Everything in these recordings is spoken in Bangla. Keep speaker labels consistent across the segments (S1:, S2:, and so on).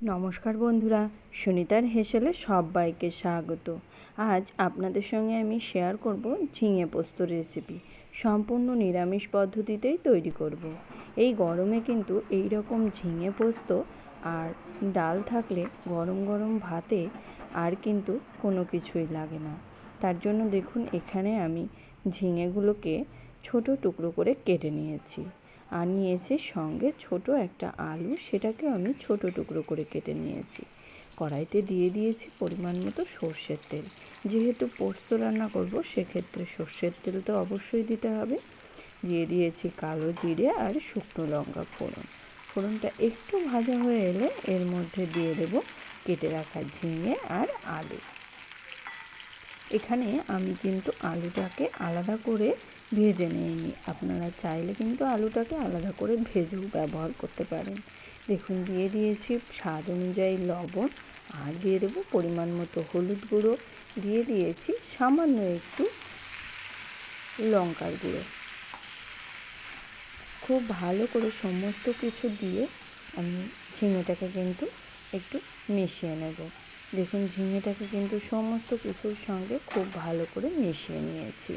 S1: নমস্কার বন্ধুরা, সুনিতার হেসেলে সবাইকে স্বাগত। আজ আপনাদের সঙ্গে আমি শেয়ার করব ঝিঙে পোস্ত রেসিপি সম্পূর্ণ নিরামিষ পদ্ধতিতেই তৈরি করব। এই গরমে কিন্তু এই রকম ঝিঙে পোস্ত আর ডাল থাকলে গরম গরম ভাতে আর কিন্তু কোনো কিছুই লাগে না। তার জন্য দেখুন, এখানে আমি ঝিঙেগুলোকে ছোট টুকরো করে কেটে নিয়েছি। আর নিয়েছি সঙ্গে ছোট একটা আলু, সেটাকে আমি ছোট টুকরো করে কেটে নিয়েছি। কড়াইতে দিয়ে দিয়েছি পরিমাণ মতো সর্ষের তেল। যেহেতু পোস্ত রান্না করব, সেক্ষেত্রে সর্ষের তেল তো অবশ্যই দিতে হবে। দিয়ে দিয়েছি কালো জিরে আর শুকনো লঙ্কা ফোড়ন। ফোড়নটা একটু ভাজা হয়ে এলে এর মধ্যে দিয়ে দেব কেটে রাখা ঝিঙে আর আলু। এখানে আমি কিন্তু আলুটাকে আলাদা করে ভেজে নিইনি। আপনারা চাইলে কিন্তু আলুটাকে আলাদা করে ভেজেও ব্যবহার করতে পারেন। দেখুন, দিয়ে দিয়েছি স্বাদ অনুযায়ী লবণ আর দিয়ে দেবো পরিমাণ মতো হলুদ গুঁড়ো। দিয়ে দিয়েছি সামান্য একটু লঙ্কার গুঁড়ো। খুব ভালো করে সমস্ত কিছু দিয়ে আমি ঝিঙেটাকে কিন্তু একটু মিশিয়ে নেব। দেখুন, ঝিঙেটাকে কিন্তু সমস্ত কিছুর সঙ্গে খুব ভালো করে মিশিয়ে নিয়েছি।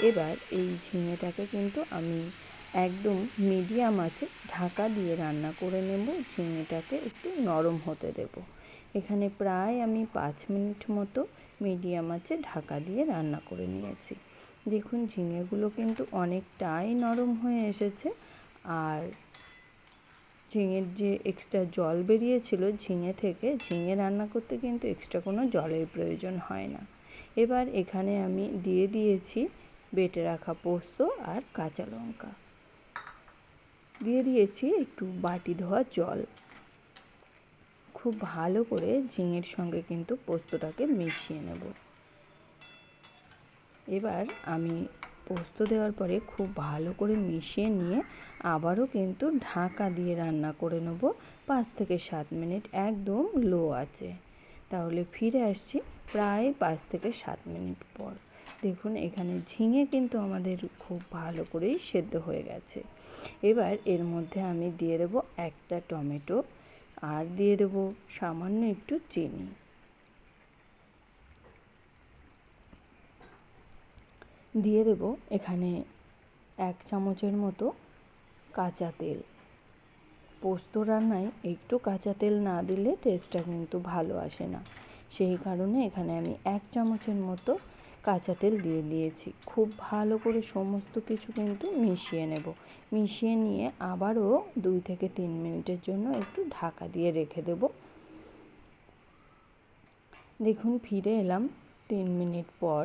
S1: এবার এই ঝিঙেটাকে কিন্তু আমি একদম মিডিয়াম আছে ঢাকা দিয়ে রান্না করে নেব। ঝিঙেটাকে একটু নরম হতে দেব। এখানে প্রায় আমি পাঁচ মিনিট মতো মিডিয়াম আছে ঢাকা দিয়ে রান্না করে নিয়েছি। দেখুন, ঝিঙেগুলো কিন্তু অনেকটাই নরম হয়ে এসেছে। আর ঝিঙের যে এক্সট্রা জল বেরিয়েছিল ঝিঙে থেকে, ঝিঙে রান্না করতে কিন্তু এক্সট্রা কোনো জলের প্রয়োজন হয় না। এবার এখানে আমি দিয়ে দিয়েছি বেটে রাখা পোস্ত আর কাঁচা লঙ্কা। দিয়ে দিয়েছি একটু বাটি ধোয়া জল। খুব ভালো করে ঝিঙের সঙ্গে কিন্তু পোস্তটাকে মিশিয়ে নেব। এবার আমি পোস্ত দেওয়ার পরে খুব ভালো করে মিশিয়ে নিয়ে আবারও কিন্তু ঢাকা দিয়ে রান্না করে নেব। পাঁচ থেকে সাত মিনিট একদম লো আছে। তাহলে ফিরে আসছি প্রায় পাঁচ থেকে সাত মিনিট পর। দেখুন, এখানে ঝিঙে কিন্তু আমাদের খুব ভালো করেই সেদ্ধ হয়ে গেছে। এবার এর মধ্যে আমি দিয়ে দেব একটা টমেটো আর দিয়ে দেব সামান্য একটু চিনি। দিয়ে দেব এখানে এক চামচের মতো কাঁচা তেল। পোস্ত রান্নায় একটু কাঁচা তেল না দিলে টেস্টটা কিন্তু ভালো আসে না। সেই কারণে এখানে আমি এক চামচের মতো কাঁচা তেল দিয়ে দিয়েছি। খুব ভালো করে সমস্ত কিছু কিন্তু মিশিয়ে নেব। মিশিয়ে নিয়ে আবারও দুই থেকে তিন মিনিটের জন্য একটু ঢাকা দিয়ে রেখে দেব। দেখুন, ফিরে এলাম তিন মিনিট পর।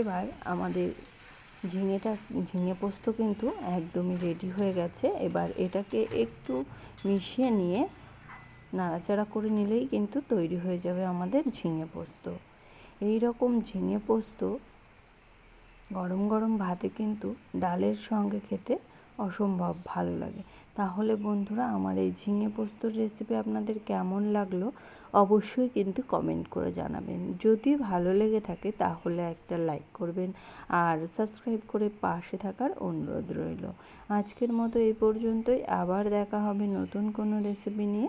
S1: এবার আমাদের ঝিঙেটা, ঝিঙে পোস্ত কিন্তু একদমই রেডি হয়ে গেছে। এবার এটাকে একটু মিশিয়ে নিয়ে নাড়াচাড়া করে নিলেই কিন্তু তৈরি হয়ে যাবে আমাদের ঝিঙে পোস্ত। এই রকম ঝিঙে পোস্ত গরম গরম ভাতে কিন্তু ডালের সঙ্গে খেতে অসম্ভব ভালো লাগে। তাহলে বন্ধুরা, আমার এই ঝিঙে পোস্তর রেসিপি আপনাদের কেমন লাগল অবশ্যই কিন্তু কমেন্ট করে জানাবেন। যদি ভালো লেগে থাকে তাহলে একটা লাইক করবেন আর সাবস্ক্রাইব করে পাশে থাকার অনুরোধ রইল। আজকের মতো এই পর্যন্তই। আবার দেখা হবে নতুন কোনো রেসিপি নিয়ে।